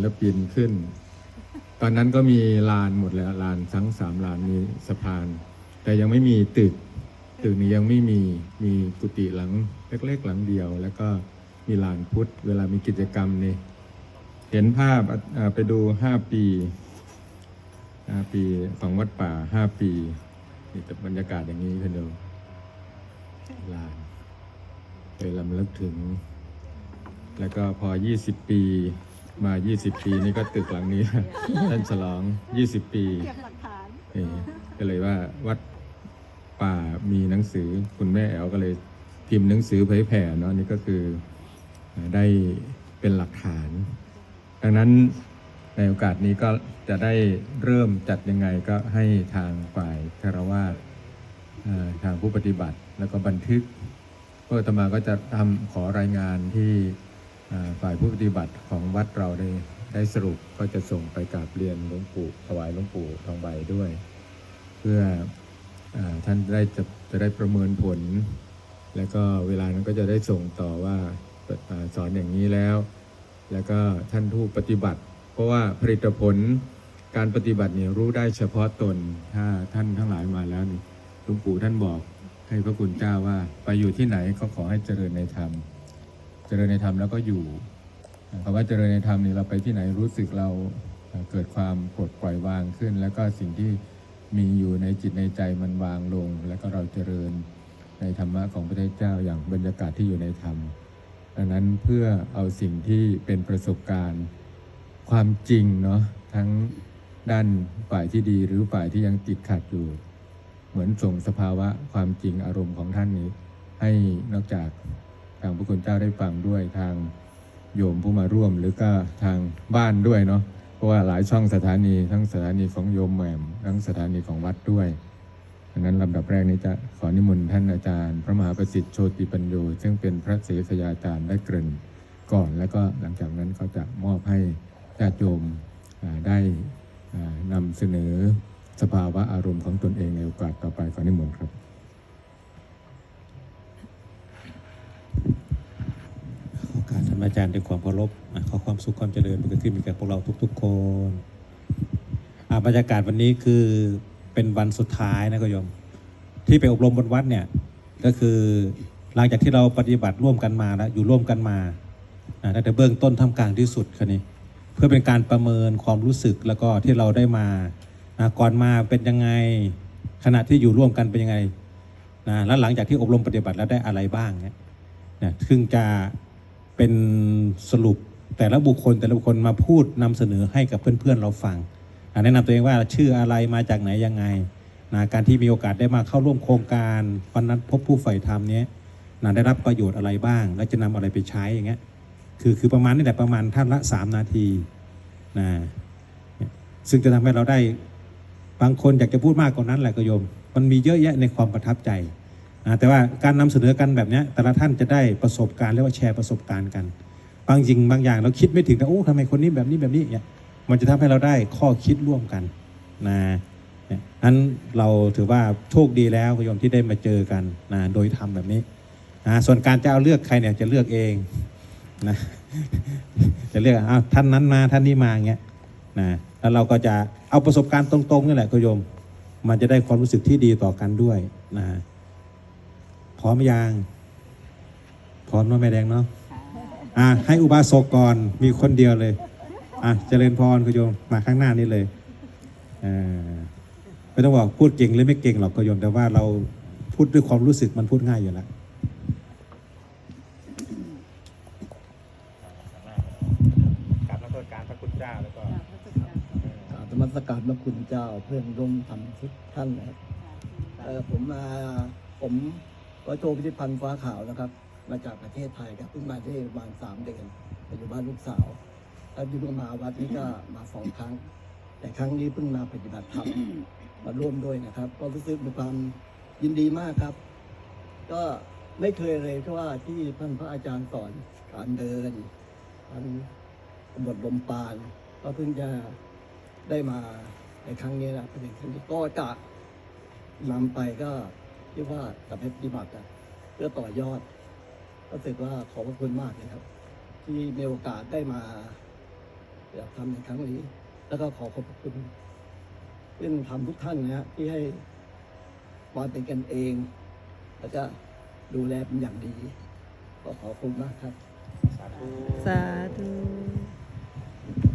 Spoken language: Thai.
แล้วปีนขึ้น ตอนนั้นก็มีลานหมดแล้วลานทั้งสามลานมีสะพาน แต่ยังไม่มีตึก ตึกนี้ยังไม่มีมีกุฏิหลังเล็กๆหลังเดียว แล้วก็มีลานพุทธ เวลามีกิจกรรมนี่เห็นภาพไปดูห้าปีห้าปีของวัดป่าห้าปีนี่แต่บรรยากาศอย่างนี้ท่านดูลานไปลำลึกถึง แล้วก็พอ 20 ปี มา 20 ปีนี่ก็ตึกหลังนี้ ท่านฉลอง 20 ปีเก็บหลักฐานนี่ก็เลยว่าวัดป่ามีหนังสือคุณแม่แอลก็เลยพิมพ์หนังสือเผยแผ่เนาะนี่ก็คืออ่าได้เป็นหลักฐาน ดังนั้นในโอกาสนี้ก็จะได้เริ่มจัดยังไงก็ให้ทางฝ่ายคารวาสอ่าทางผู้ปฏิบัติแล้วก็บันทึกก็อาตมาก็จะทำขอรายงานที่อ่า ฝ่ายผู้ปฏิบัติของวัดเราได้ได้สรุปก็จะส่งไปกราบเรียนหลวงปู่ถวายหลวงปู่ทองใบด้วย เพื่ออท่านได้จะจะได้ประเมินผล แล้วก็เวลานั้นก็จะได้ส่งต่อว่าอาสอนอย่างนี้แล้ว แล้วก็ท่านผู้ปฏิบัติ เพราะว่าผลิตผลการปฏิบัติเนี่ยรู้ได้เฉพาะตนถ้าท่านทั้งหลายมาแล้วนี่หลวงปู่ท่านบอกให้พระคุณเจ้าว่า ไปอยู่ที่ไหนก็ขอให้เจริญในธรรม เจริญในธรรมแล้วก็อยู่คำว่าเจริญในธรรมนี่เราไปที่ไหนรู้สึกเราเกิดความปลดปล่อยวางขึ้น แล้วก็สิ่งที่มีอยู่ในจิตในใจมันวางลง แล้วก็เราเจริญในธรรมะของพระพุทธเจ้าอย่างบรรยากาศที่อยู่ในธรรมดังนั้นเพื่อเอาสิ่งที่เป็นประสบการณ์ความจริงเนาะทั้งด้านฝ่ายที่ดีหรือฝ่ายที่ยังติดขัดอยู่ เหมือนส่งสภาวะความจริงอารมณ์ของท่านนี้ ให้นอกจากางพระคุณเจ้าได้ฟังด้วยทางโยมผู้มาร่วม หรือก็ทางบ้านด้วยเนาะเพราะว่าหลายช่องสถานีทั้งสถานีของโยมแหม่มทั้งสถานีของวัดด้วยดังนั้นลำดับแรกนี้จะขอนิมนต์ท่านอาจารย์ พระมหาประสิทธิ์โชติปัญโยซึ่งเป็นพระเสสยาจารย์ได้เกริ่นก่อน แล้วก็หลังจากนั้นก็จะมอบให้ญาติโยมได้อ่านำเสนอสภาวะอารมณ์ของตนเองในโอกาสต่อไปขอนิมนต์ครับ ขอการท่านอา จารย์ด้วยความเคารพขอความสุขความเจริญมันเกิดขึ้นมีแก่พวกเราทุก ๆ คนอะบรรยากาศวันนี้คือเป็นวันสุดท้ายนะโยม ที่ไปอบรมบนวัดเนี่ยก็คือหลังจากที่เราปฏิบัติร่วมกันมาแล้วอยู่ร่วมกันมาอะตั้งแต่เบื้องต้นทำกลางที่สุดคันนี้ เพื่อเป็นการประเมินความรู้สึกแล้วก็ที่เราได้มาก่อนมาเป็นยังไงขณะที่อยู่ร่วมกันเป็นยังไงนะแล้วหลังจากที่อบรมปฏิบัติแล้วได้อะไรบ้างเนี่ยนะซึ่งจะ เป็นสรุปแต่ละบุคคลแต่ละบุคคลมาพูดนำเสนอให้กับเพื่อนๆเราฟัง แนะนำตัวเองว่าชื่ออะไรมาจากไหนยังไงนะการที่มีโอกาสได้มาเข้าร่วมโครงการวันนั้นพบผู้ใฝ่ธรรมเนี้ยนะได้รับประโยชน์อะไรบ้าง และจะนำอะไรไปใช้อย่างเงี้ยคือคือประมาณนี่แหละประมาณท่านละ 3 นาทีนะเนี่ยซึ่งจะทำให้เราได้บางคนอยากจะพูดมากกว่านั้นแหละก็โยม มันมีเยอะแยะในความประทับใจ นะแต่ว่าการนำเสนอกันแบบนี้แต่ละท่านจะได้ประสบการณ์เรียกว่าแชร์ประสบการณ์กัน บางจริงบางอย่างเราคิดไม่ถึงนะโอ้ทำไมคนนี้แบบนี้แบบนี้เนี่ยมันจะทำให้เราได้ข้อคิดร่วมกันนะเนี่ยนั้นเราถือว่าโชคดีแล้วคุณโยมที่ได้มาเจอกันนะโดยทำแบบนี้นะส่วนการจะเอาเลือกใครเนี่ยจะเลือกเองนะจะเรียกอ้าวท่านนั้นมาท่านนี้มาเงี้ยนะแล้วเราก็จะเอาประสบการณ์ตรงๆนี่แหละก็โยม มันจะได้ความรู้สึกที่ดีต่อกันด้วยนะ พร้อมยังพร้อมเนาะแม่แดงเนาะอะให้อุบาสกก่อนมีคนเดียวเลยอะเจริญพรคุณโยมมาข้างหน้านี้เลยอ่าไม่ต้องบอกพูดเก่งหรือไม่เก่งหรอกก็โยมแต่ว่าเราพูดด้วยความรู้สึกมันพูดง่ายอยู่แล้วกราบนมัสการพระคุณเจ้าแล้วก็กราบธรรมสการพระคุณเจ้าเพื่อนร่วมทำทุกท่านนะครับเอ่อผมมาผม ร้อยโทพิธิพันธ์ฟ้าขาวนะครับ มาจากประเทศไทยครับเพิ่งมาได้ประมาณสามเดือนไปอยู่บ้านลูกสาวแล้วอยู่มาวัดนี้ก็มาสองครั้ง แต่ครั้งนี้เพิ่งมาปฏิบัติธรรมมาร่วมด้วยนะครับ ก็รู้สึกมีความยินดีมากครับ ก็ไม่เคยเลยเพราะว่าที่ท่านพระอาจารย์สอนการเดินการบทลมปานก็เพิ่งจะได้มาในครั้งนี้นะเป็นครั้งนี้ก็จะนำไปก็ ที่ว่าจะไปปฏิบัติอะเพื่อต่อยอดก็รู้สึกว่าขอบพระคุณมากเลยครับ ที่มีโอกาสได้มาอยากทำในครั้งนี้ แล้วก็ขอขอบคุณเพื่อนทำทุกท่านนะฮะที่ให้ความเป็นกันเอง แล้วก็ดูแลเป็นอย่างดี ก็ขอบคุณมากครับ สาธุ